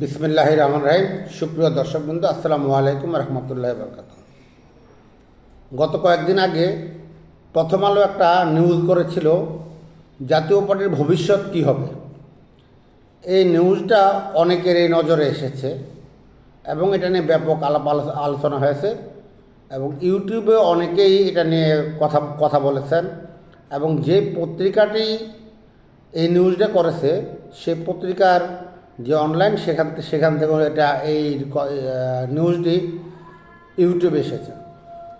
বিসমিল্লাহ রহমান রাহিম। সুপ্রিয় দর্শক বন্ধু, আসসালামু আলাইকুম রহমতুল্লাহ বরকাত গত কয়েকদিন আগে প্রথম আলো একটা নিউজ করেছিল, জাতীয় পার্টির ভবিষ্যৎ কি হবে? এই নিউজটা অনেকের এই নজরে এসেছে এবং এটা নিয়ে ব্যাপক আলাপ আলো- আলোচনা হয়েছে এবং ইউটিউবে অনেকেই এটা নিয়ে কথা কথা বলেছেন এবং যে পত্রিকাটি এই নিউজটা করেছে, সে পত্রিকার যে অনলাইন সেখান থেকে সেখান থেকে এটা এই নিউজটি ইউটিউবে এসেছে।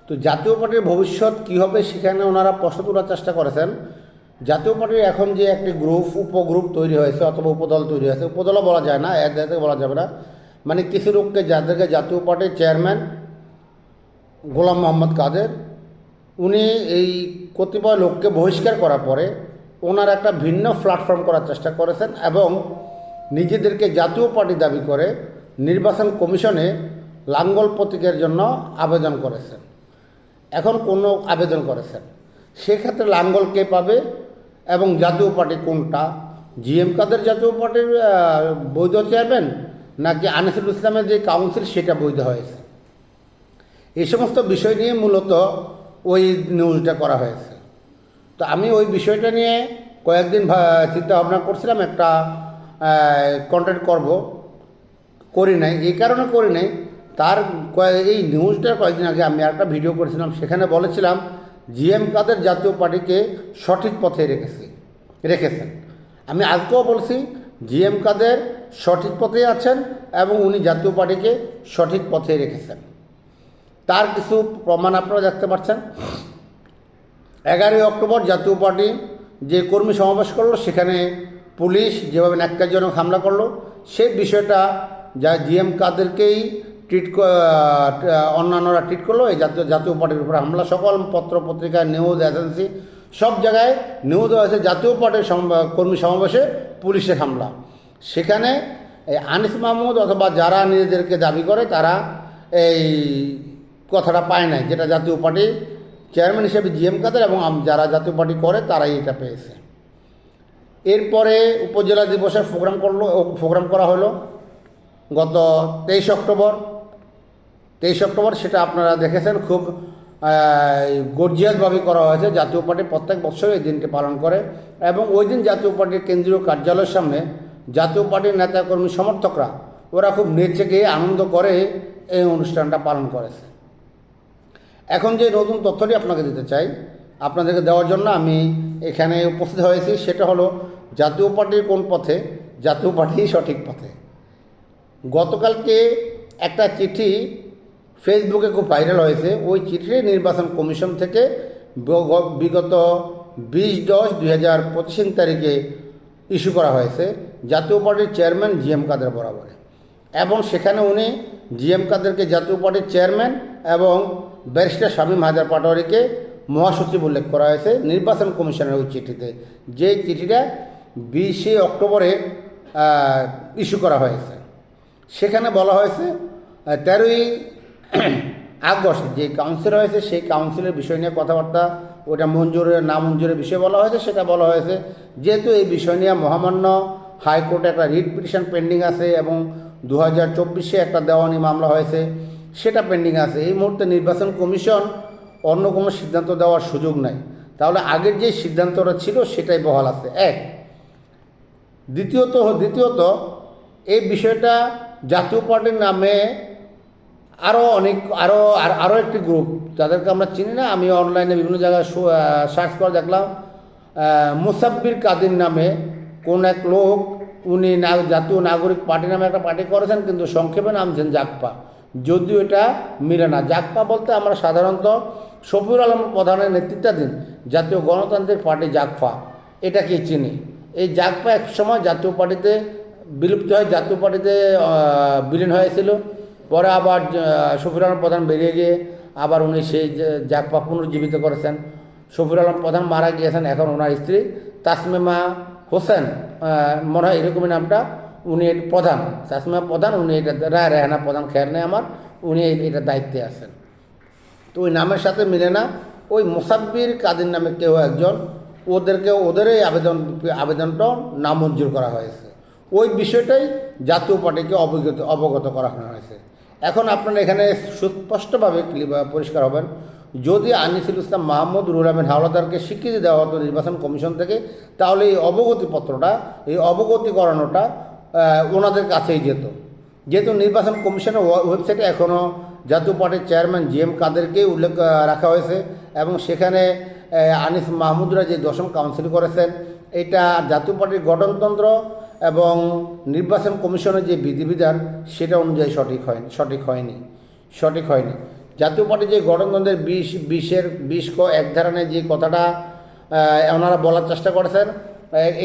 তো জাতীয় পার্টির ভবিষ্যৎ কী হবে সেখানে ওনারা প্রশ্ন তোলার চেষ্টা করেছেন। জাতীয় পার্টির এখন যে একটি গ্রুপ উপগ্রুপ তৈরি হয়েছে অথবা উপদল তৈরি হয়েছে, উপদলও বলা যায় না এর থেকে বলা যাবে না। মানে কিছু লোককে যাদেরকে জাতীয় পার্টির চেয়ারম্যান গোলাম মোহাম্মদ কাদের, উনি এই কতিপয় লোককে বহিষ্কার করার পরে ওনার একটা ভিন্ন প্ল্যাটফর্ম করার চেষ্টা করেছেন এবং নিজেদেরকে জাতীয় পার্টি দাবি করে নির্বাচন কমিশনে লাঙ্গল প্রতীকের জন্য আবেদন করেছেন। এখন কোনো আবেদন করেছেন? সেক্ষেত্রে লাঙ্গল কে পাবে এবং জাতীয় পার্টি কোনটা? জিএম কাদের জাতীয় পার্টির বৈধ চেয়ারম্যান নাকি আনিসুল ইসলামের যে কাউন্সিল সেটা বৈধ হয়েছে? এই সমস্ত বিষয় নিয়ে মূলত ওই নিউজটা করা হয়েছে। তো আমি ওই বিষয়টা নিয়ে কয়েকদিন চিন্তা ভাবনা করছিলাম। একটা কন্টেন্ট করব। করি নাই। এই কারণে করি নাই। তার এই নিউজটার কয়েকদিন আগে আমি একটা ভিডিও করেছিলাম, সেখানে বলেছিলাম জিএম কাদের জাতীয় পার্টিকে সঠিক পথে রেখেছি, রেখেছেন। আমি আজকেও বলছি জিএম কাদের সঠিক পথে আছেন এবং উনি জাতীয় পার্টিকে সঠিক পথে রেখেছেন। তার কিছু প্রমাণ আপনারা দেখতে পাচ্ছেন। এগারোই অক্টোবর জাতীয় পার্টি যে কর্মী সমাবেশ করল, সেখানে পুলিশ যেভাবে ন্যাক্কারজনক হামলা করল, সেই বিষয়টা যা জিএম কাদেরকেই ট্রিট অন্যান্যরা ট্রিট করল, এই জাতীয় জাতীয় পার্টির উপরে হামলা, সকল পত্র, পত্রিকা নিউজ এজেন্সি সব জায়গায় নিউজ হয়েছে জাতীয় পার্টির কর্মী সমাবেশে পুলিশের হামলা। সেখানে এই আনিস মাহমুদ অথবা যারা নিজেদেরকে দাবি করে, তারা এই কথাটা পায় নাই, যেটা জাতীয় পার্টি চেয়ারম্যান হিসেবে জিএম কাদের এবং যারা জাতীয় পার্টি করে, তারাই এটা পেয়েছে। এরপরে উপজেলা দিবসের প্রোগ্রাম করল প্রোগ্রাম করা হলো গত তেইশ অক্টোবর। তেইশ অক্টোবর সেটা আপনারা দেখেছেন, খুব গর্জিয়াসভাবে করা হয়েছে। জাতীয় পার্টি প্রত্যেক বছর এই দিনটি পালন করে এবং ওই দিন জাতীয় পার্টির কেন্দ্রীয় কার্যালয়ের সামনে জাতীয় পার্টির নেতাকর্মী সমর্থকরা, ওরা খুব নেচে গিয়ে আনন্দ করে এই অনুষ্ঠানটা পালন করেছে। এখন যে নতুন তথ্যটি আপনাকে দিতে চাই, আপনাদেরকে দেওয়ার জন্য আমি এখানে উপস্থিত হয়েছি। সেটা হলো জাতীয় পার্টির কোন পথে, জাতীয় পার্টি সঠিক পথে। গতকালকে একটা চিঠি ফেসবুকে খুব ভাইরাল হয়েছে। ওই চিঠিটি নির্বাচন কমিশন থেকে বিগত বিশ দশ দুই হাজার পঁচিশ তারিখে ইস্যু করা হয়েছে। জাতীয় পার্টির চেয়ারম্যান জিএম কাদের বরাবরে। এবং সেখানে উনি জিএম কাদেরকে জাতীয় পার্টির চেয়ারম্যান এবং ব্যারিস্টার শামীম হাজার পাটোয়ারিকে মহাসচিব উল্লেখ করা হয়েছে। নির্বাচন কমিশনের ওই চিঠিতে। যে চিঠিটা বিশে অক্টোবরে ইস্যু করা হয়েছে। সেখানে বলা হয়েছে তেরোই আগস্ট যে কাউন্সিল হয়েছে, সেই কাউন্সিলের বিষয় নিয়ে কথাবার্তা ওটা মঞ্জুরের, না মঞ্জুরের বিষয়ে বলা হয়েছে, সেটা বলা হয়েছে। যেহেতু এই বিষয় নিয়ে মহামান্য হাইকোর্টে একটা রিট পিটিশন পেন্ডিং আছে এবং দু হাজার চব্বিশে একটা দেওয়ানি মামলা হয়েছে, সেটা পেন্ডিং আছে। এই মুহূর্তে নির্বাচন কমিশন অন্য কোনো সিদ্ধান্ত দেওয়ার সুযোগ নাই। তাহলে আগের যে সিদ্ধান্তটা ছিল, সেটাই বহাল আছে। এক দ্বিতীয়ত দ্বিতীয়ত, এই বিষয়টা জাতীয় পার্টির নামে আরও অনেক আরও আর আরও একটি গ্রুপ যাদেরকে আমরা চিনি না, আমি অনলাইনে বিভিন্ন জায়গায় সার্চ করে দেখলাম মুসাব্বির কাদির নামে কোন এক লোক, উনি না, জাতীয় নাগরিক পার্টি নামে একটা পার্টি করেছেন, কিন্তু সংক্ষেপে নামছেন জাকপা যদিও এটা মিলে না। জাকপা বলতে আমরা সাধারণত শফিউল আলম প্রধানের নেতৃত্বাধীন জাতীয় গণতান্ত্রিক পার্টি জাকফা এটাকে চিনি। এই জাকপা এক সময় জাতীয় পার্টিতে বিলুপ্ত হয় জাতীয় পার্টিতে বিলীন হয়েছিল। পরে আবার শফিউল আলম প্রধান বেরিয়ে গিয়ে আবার উনি সেই জাকপা পুনর্জীবিত করেছেন। শফিউল আলম প্রধান মারা গিয়েছেন, এখন ওনার স্ত্রী তাসমিমা হোসেন মনে হয় এরকমই নামটা। উনি প্রধান, তাসমিমা প্রধান, উনি এটা রায় রেহানা প্রধান খেয়াল নেই আমার, উনি এটা দায়িত্বে আছেন। তো ওই নামের সাথে মিলে না, ওই মুসাব্বির কাদের নামে কেউ একজন ওদেরকে ওদের এই আবেদন আবেদনটাও নামঞ্জুর করা হয়েছে। ওই বিষয়টাই জাতীয় পার্টিকে অবগত অবগত করা হয়েছে। এখন আপনারা এখানে সুস্পষ্টভাবে পরিষ্কার হবেন। যদি আনিসুল ইসলাম মাহমুদ আমিন হাওলাদারকে স্বীকৃতি দেওয়া হতো নির্বাচন কমিশন থেকে, তাহলে এই অবগতিপত্রটা এই অবগতি করানোটা ওনাদের কাছেই যেত। যেহেতু নির্বাচন কমিশনের ওয়ে- ওয়েবসাইটে এখনও জাতীয় পার্টির চেয়ারম্যান জি এম কাদেরকে উল্লেখ রাখা হয়েছে এবং সেখানে আনিস মাহমুদরা যে দশম কাউন্সিল করেছেন, এটা জাতীয় পার্টির গঠনতন্ত্র এবং নির্বাচন কমিশনের যে বিধিবিধান, সেটা অনুযায়ী সঠিক হয়নি সঠিক হয়নি সঠিক হয়নি। জাতীয় পার্টি যে গঠনতন্ত্রের বিশ বিশের বিশ ক এক ধারণের যে কথাটা ওনারা বলার চেষ্টা করেছেন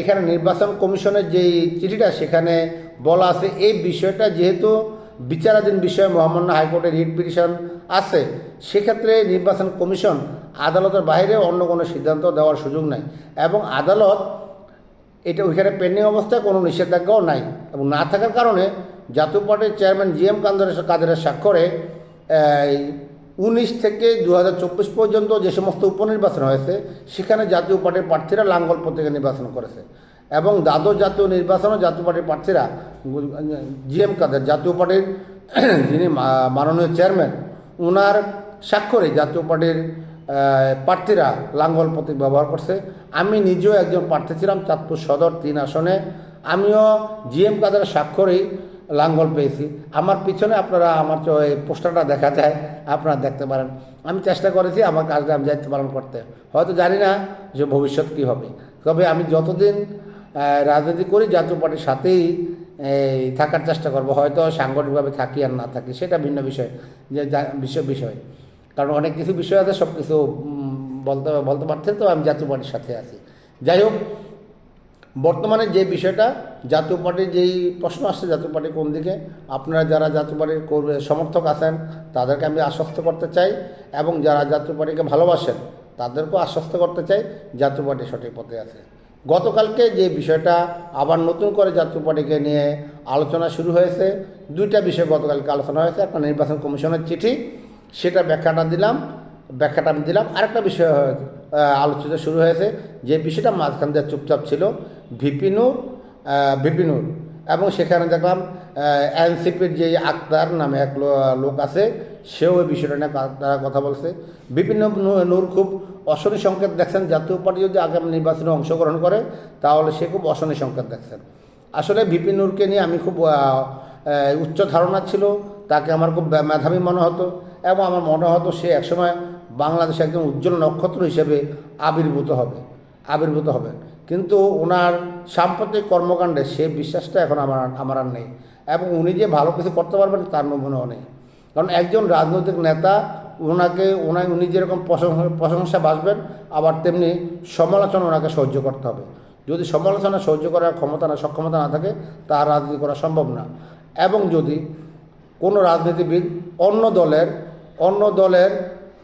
এখানে নির্বাচন কমিশনের যেই চিঠিটা, সেখানে বলা আছে, এই বিষয়টা যেহেতু বিচারাধীন বিষয়ে মহামান্য হাইকোর্টের রিট পিটিশন আছে, সেক্ষেত্রে নির্বাচন কমিশন আদালতের বাইরে অন্য কোনো সিদ্ধান্ত দেওয়ার সুযোগ নাই এবং আদালত এটা ওইখানে পেন্ডিং অবস্থায় কোনো নিষেধাজ্ঞাও নাই এবং না থাকার কারণে জাতীয় পার্টির চেয়ারম্যান জি এম কান্দারের কাদের স্বাক্ষরে উনিশ থেকে দু হাজার চব্বিশ পর্যন্ত যে সমস্ত উপনির্বাচন হয়েছে, সেখানে জাতীয় পার্টির প্রার্থীরা লাঙ্গল প্রতীকে নির্বাচন করেছে। এবং দ্বাদশ জাতীয় নির্বাচনও জাতীয় পার্টির প্রার্থীরা জি এম কাদের জাতীয় পার্টির, যিনি মাননীয় চেয়ারম্যান ওনার স্বাক্ষরে জাতীয় পার্টির প্রার্থীরা লাঙ্গল প্রতীক ব্যবহার করছে। আমি নিজেও একজন প্রার্থী ছিলাম চাঁদপুর সদর তিন আসনে। আমিও জিএম কাদের স্বাক্ষরেই লাঙ্গল পেয়েছি। আমার পিছনে আপনারা, আমার এই পোস্টারটা দেখা যায়, আপনারা দেখতে পারেন। আমি চেষ্টা করেছি আমার কাজটা আমি দায়িত্ব পালন করতে। হয়তো জানি না যে ভবিষ্যৎ কী হবে। তবে আমি যতদিন রাজনীতি করি জাতীয় পার্টির সাথেই থাকার চেষ্টা করব। হয়তো সাংগঠনিকভাবে থাকি আর না থাকি, সেটা ভিন্ন বিষয়, যে বিষয় বিষয়। কারণ অনেক কিছু বিষয় আছে সব কিছু বলতে বলতে পারছেন তো, আমি জাতীয় পার্টির সাথে আছি। যাই হোক, বর্তমানে যে বিষয়টা জাতীয় পার্টির যেই প্রশ্ন আসছে জাতীয় পার্টি কোন দিকে, আপনারা যারা জাতীয় পার্টির কর্মী- সমর্থক আছেন, তাদেরকে আমি আশ্বস্ত করতে চাই, এবং যারা জাতীয় পার্টিকে ভালোবাসেন, তাদেরকেও আশ্বস্ত করতে চাই জাতীয় পার্টি সঠিক পথে আছে। গতকালকে যে বিষয়টা আবার নতুন করে জাতীয় পার্টিকে নিয়ে আলোচনা শুরু হয়েছে, দুইটা বিষয় গতকালকে আলোচনা হয়েছে, একটা নির্বাচন কমিশনের চিঠি, সেটা ব্যাখ্যাটা দিলাম, ব্যাখ্যাটা আমি দিলাম, আরেকটা বিষয় আলোচিত শুরু হয়েছে, যে বিষয়টা মাঝখান দিয়ে চুপচাপ ছিল ভিপিনুর ভিপিনুর এবং সেখানে দেখলাম এনসিপির যে আক্তার নামে এক লোক আছে, সেও এই বিষয়টা নিয়ে তারা কথা বলছে। বিভিন্ন নূর খুব অশনি সংকেত দেখছেন, জাতীয় পার্টি যদি আগামী নির্বাচনে অংশগ্রহণ করে, তাহলে সে খুব অশনি সংকেত দেখছেন। আসলে বিপিন নূরকে নিয়ে আমি খুব উচ্চ ধারণা ছিল, তাকে আমার খুব মেধাবী মনে হতো এবং আমার মনে হতো সে একসময় বাংলাদেশে একজন উজ্জ্বল নক্ষত্র হিসেবে আবির্ভূত হবে আবির্ভূত হবে কিন্তু ওনার সাম্প্রতিক কর্মকাণ্ডে সে বিশ্বাসটা এখন আমার আমার আর নেই। এবং উনি যে ভালো কিছু করতে পারবেন তার নমুনাও নেই। কারণ একজন রাজনৈতিক নেতা, ওনাকে ওনা উনি যেরকম প্রশংসা প্রশংসা বাসবেন আবার তেমনি সমালোচনা ওনাকে সহ্য করতে হবে। যদি সমালোচনা সহ্য করার ক্ষমতা না, সক্ষমতা না থাকে, তার রাজনীতি করা সম্ভব না। এবং যদি কোনো রাজনীতিবিদ অন্য দলের অন্য দলের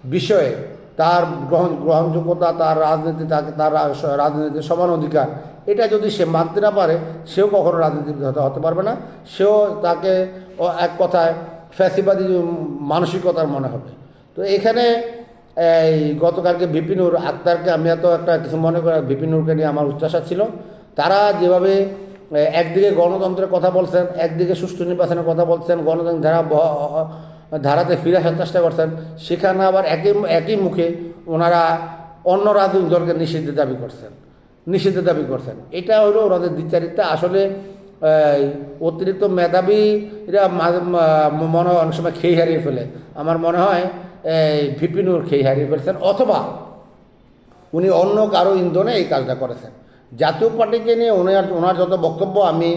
বিষয়ে তার গ্রহণ, গ্রহণযোগ্যতা, তার রাজনীতি, তাকে তার রাজনীতির সমান অধিকার। এটা যদি সে মানতে না পারে, সেও কখনো রাজনীতিবিদ হতে পারবে না। সেও তাকে এক কথায় ফ্যাসিবাদী মানসিকতার মনে হবে। তো এখানে এই গতকালকে বিপিনুর আক্তারকে আমি এত একটা কিছু মনে করি বিপিনুরকে নিয়ে আমার উচ্চাসা ছিল। তারা যেভাবে একদিকে গণতন্ত্রের কথা বলছেন, একদিকে সুষ্ঠু নির্বাচনের কথা বলছেন, গণতন্ত্র ব- ধারাতে ফিরে আসার চেষ্টা করছেন, সেখানে আবার একই একই মুখে ওনারা অন্য রাজনৈতিক দলকে নিষিদ্ধ দাবি করছেন নিষিদ্ধ দাবি করছেন। এটা হলো ওনাদের দ্বিচারিতা আসলে অতিরিক্ত মেধাবীরা মনে হয় অনেক সময় খেয়ে হারিয়ে ফেলে। আমার মনে হয়, এই ভিপিনুর খেয়ে হারিয়ে ফেলছেন, অথবা উনি অন্য কারও ইন্ধনে এই কাজটা করেছেন। জাতীয় পার্টিকে নিয়ে ওনার ওনার যত বক্তব্য আমি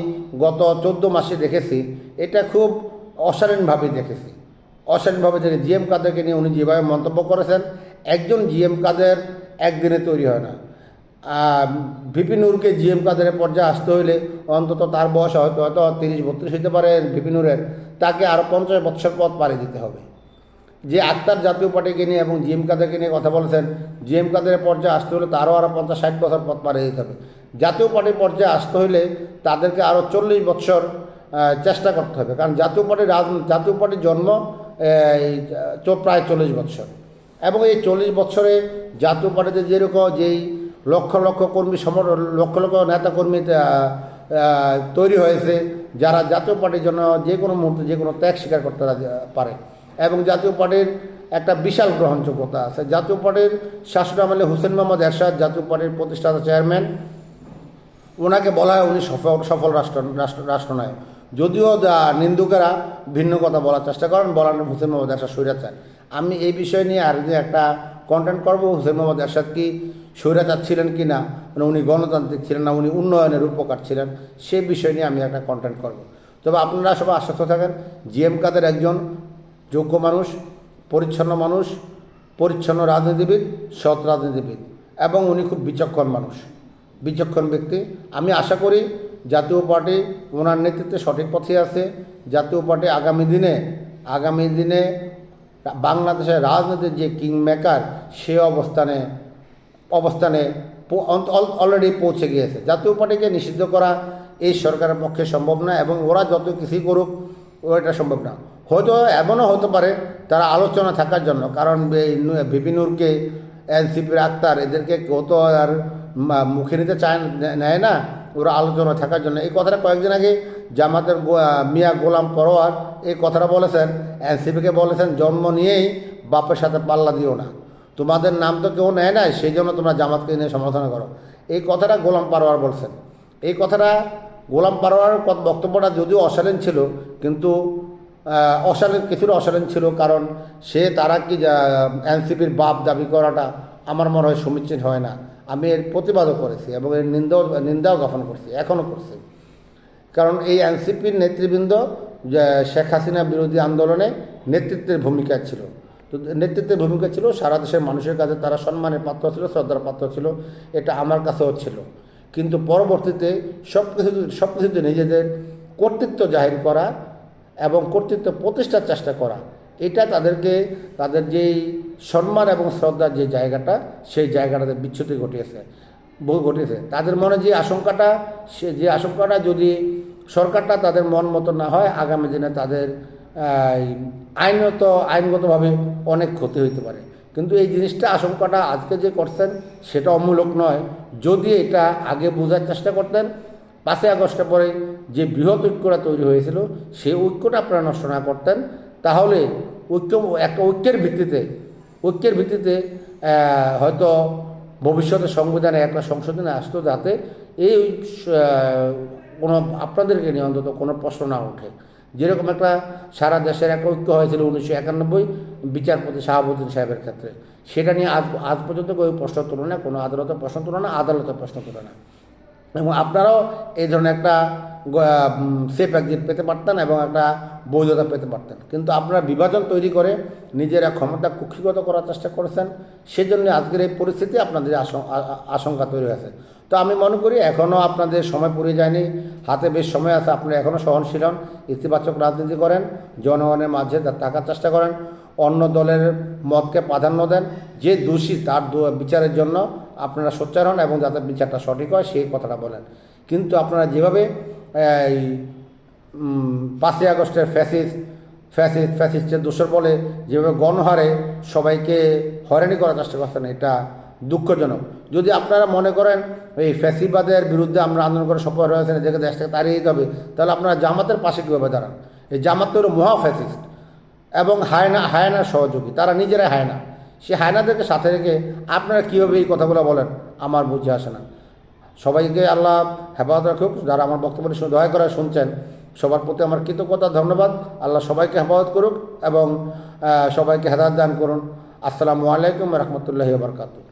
গত চোদ্দ মাসে দেখেছি, এটা খুব অশালীনভাবে দেখেছি। অশালীনভাবে দেখে জিএম কাদেরকে নিয়ে উনি যেভাবে মন্তব্য করেছেন, একজন জিএম কাদের একদিনে তৈরি হয় না। ভিপি নূরকে জিএম কাদের পর্যায়ে আসতে হইলে অন্তত তার বয়স হয়তো হয়তো তিরিশ, বত্রিশ হইতে পারে ভিপি নূরের। তাকে আরও পঞ্চাশ বৎসর পথ পাড়ি দিতে হবে। যে আক্তার জাতীয় পার্টিকে নিয়ে এবং জিএম কাদেরকে নিয়ে কথা বলেছেন, জিএম কাদের পর্যায়ে আসতে হলে তারও আরও পঞ্চাশ, ষাট বছর পথ পাড়িয়ে দিতে হবে। জাতীয় পার্টির পর্যায়ে আসতে হলে তাদেরকে আরও চল্লিশ বছর চেষ্টা করতে হবে। কারণ জাতীয় পার্টির জাতীয় পার্টির জন্ম প্রায় চল্লিশ বছর। এবং এই চল্লিশ বছরে জাতীয় পার্টিতে যেরকম যেই লক্ষ লক্ষ কর্মী সম লক্ষ লক্ষ নেতা কর্মী তৈরি হয়েছে, যারা জাতীয় পার্টির জন্য যে কোনো মুহূর্তে যে কোনো ত্যাগ স্বীকার করতে পারে। এবং জাতীয় পার্টির একটা বিশাল গ্রহণযোগ্যতা আছে। জাতীয় পার্টির শাসন আমলে হুসেন মোহাম্মদ এরশাদ, জাতীয় পার্টির প্রতিষ্ঠাতা চেয়ারম্যান ওনাকে বলা হয় উনি সফল সফল রাষ্ট্র রাষ্ট্র, রাষ্ট্রনায়ক। যদিও নিন্দুকেরা ভিন্ন কথা বলার চেষ্টা করেন, বলার হুসেন মোহাম্মদ এরশাদ স্বৈরাচার আমি এই বিষয় নিয়ে আর একটা কন্টেন্ট করব, হুসেন মোহাম্মদ এরশাদ কি স্বৈরাচার ছিলেন কি না মানে উনি গণতান্ত্রিক ছিলেন না, উনি উন্নয়নের উপকার ছিলেন, সে বিষয় নিয়ে আমি একটা কন্টেন্ট করব। তবে আপনারা সবাই আশ্বস্ত থাকেন, জিএম কাদের একজন যোগ্য মানুষ, পরিচ্ছন্ন মানুষ, পরিচ্ছন্ন রাজনীতিবিদ, সৎ রাজনীতিবিদ, এবং উনি খুব বিচক্ষণ মানুষ। বিচক্ষণ ব্যক্তি। আমি আশা করি জাতীয় পার্টি ওনার নেতৃত্বে সঠিক পথে আছে। জাতীয় পার্টি আগামী দিনে আগামী দিনে বাংলাদেশের রাজনীতির যে কিং মেকার সে অবস্থানে অবস্থানে অলরেডি পৌঁছে গিয়েছে। জাতীয় পার্টিকে নিষিদ্ধ করা এই সরকারের পক্ষে সম্ভব না এবং ওরা যত কিছুই করুক ওটা সম্ভব না। হয়তো এমনও হতে পারে তারা আলোচনা থাকার জন্য, কারণ নু- এনসিপির আক্তার, এদেরকে কেউ তো আর মুখে নিতে চায় নেয় না। ওরা আলোচনা থাকার জন্য। এই কথাটা কয়েকদিন আগে জামাতের মিয়া গোলাম পরোয়ার এই কথাটা বলেছেন, এনসিপিকে বলেছেন, জন্ম নিয়েই বাপের সাথে পাল্লা দিও না। তোমাদের নাম তো কেউ নেয় নাই, সেই জন্য তোমরা জামাতকে নিয়ে সমালোচনা করো। এই কথাটা গোলাম পারোয়ার বলছেন। এই কথাটা গোলাম পারোয়ার কত- বক্তব্যটা যদিও অশালীন ছিল, কিন্তু অশালীন, কিছুটা অশালীন ছিল, কারণ সে তারা কি এনসিপির বাপ দাবি করাটা আমার মনে হয় সমীচীন হয় না। আমি এর প্রতিবাদও করেছি এবং এর নিন্দাও নিন্দাও জ্ঞাপন করছি এখনও করছি। কারণ এই এনসিপির নেতৃবৃন্দ শেখ হাসিনা বিরোধী আন্দোলনে নেতৃত্বের ভূমিকা ছিল। তো নেতৃত্বের ভূমিকা ছিল সারা দেশের মানুষের কাছে তারা সম্মানের পাত্র ছিল, শ্রদ্ধার পাত্র ছিল, এটা আমার কাছেও ছিল। কিন্তু পরবর্তীতে সব কিছু সব কিছুতে নিজেদের কর্তৃত্ব জাহির করা এবং কর্তৃত্ব প্রতিষ্ঠার চেষ্টা করা এটা তাদেরকে, তাদের যেই সম্মান এবং শ্রদ্ধার যে জায়গাটা, সেই জায়গাটাতে বিচ্যুতি ঘটিয়েছে বহু ঘটেছে তাদের মনে যে আশঙ্কাটা, সে, যে আশঙ্কাটা যদি সরকারটা তাদের মন মতো না হয়, আগামী দিনে তাদের আইনত, আইনগতভাবে অনেক ক্ষতি হইতে পারে। কিন্তু এই জিনিসটা, আশঙ্কাটা আজকে যে করছেন, সেটা অমূলক নয়। যদি এটা আগে বোঝার চেষ্টা করতেন, পাঁচই আগস্টের পরে যে বৃহৎ ঐক্যটা তৈরি হয়েছিল, সেই ঐক্যটা আপনারা নষ্ট না করতেন। তাহলে ঐক্য একটা ঐক্যের ভিত্তিতে ঐক্যের ভিত্তিতে হয়তো ভবিষ্যতে সংবিধানে একটা সংশোধনে আসতো যাতে এই কোনো আপনাদেরকে নিয়ে অন্তত কোনো প্রশ্ন না ওঠে। যেরকম একটা সারা দেশের একটা ঐক্য হয়েছিল উনিশশো একানব্বই বিচারপতি শাহাবুদ্দিন সাহেবের ক্ষেত্রে। সেটা নিয়ে আজ আজ পর্যন্ত কেউ প্রশ্ন তোলে না, কোনো আদালতে প্রশ্ন তোলে না আদালতে প্রশ্ন তোলে না। এবং আপনারাও এই ধরনের একটা সেফ এক্সিট পেতে পারতেন এবং একটা বৈধতা পেতে পারতেন। কিন্তু আপনারা বিভাজন তৈরি করে নিজেরা ক্ষমতা কুক্ষিগত করার চেষ্টা করেছেন, সেজন্য আজকের এই পরিস্থিতি আপনাদের আশঙ্কা তৈরি হয়েছে। তো আমি মনে করি এখনও আপনাদের সময় পড়ে যায়নি, হাতে বেশ সময় আছে আপনারা এখনও সহনশীল হন, ইতিবাচক রাজনীতি করেন, জনগণের মাঝে থাকার চেষ্টা করেন, অন্য দলের মতকে প্রাধান্য দেন, যে দোষী তার বিচারের জন্য আপনারা সোচ্চার হন এবং যাতে বিচারটা সঠিক হয় সেই কথাটা বলেন। কিন্তু আপনারা যেভাবে এই পাঁচই আগস্টের ফ্যাসিস ফ্যাসিস ফ্যাসিস্টের দোষর বলে যেভাবে গণহারে সবাইকে হয়রানি করার চেষ্টা করছেন, এটা দুঃখজনক। যদি আপনারা মনে করেন এই ফ্যাসিবাদের বিরুদ্ধে আমরা আন্দোলন করে সফল হয়েছেন এদেরকে দেশ থেকে তাড়িয়ে দিতে হবে, তাহলে আপনারা জামাতের পাশে কীভাবে দাঁড়ান? এই জামাত তো মহা ফ্যাসিস্ট এবং হায়না, হায়নার সহযোগী, তারা নিজেরাই হায়না। সে হায়নাদেরকে সাথে রেখে আপনারা কীভাবে এই কথাগুলো বলেন, আমার বুঝে আসে না। সবাইকে আল্লাহ হেফাজত রাখুক। যারা আমার বক্তব্য শুনে দয়া করে শুনছেন, সবার প্রতি আমার কৃতজ্ঞতা, ধন্যবাদ। আল্লাহ সবাইকে হেফাজত করুক এবং সবাইকে হেদায়ত দান করুন। আসসালামু আলাইকুম রহমতুল্লাহ বারকাতুহ।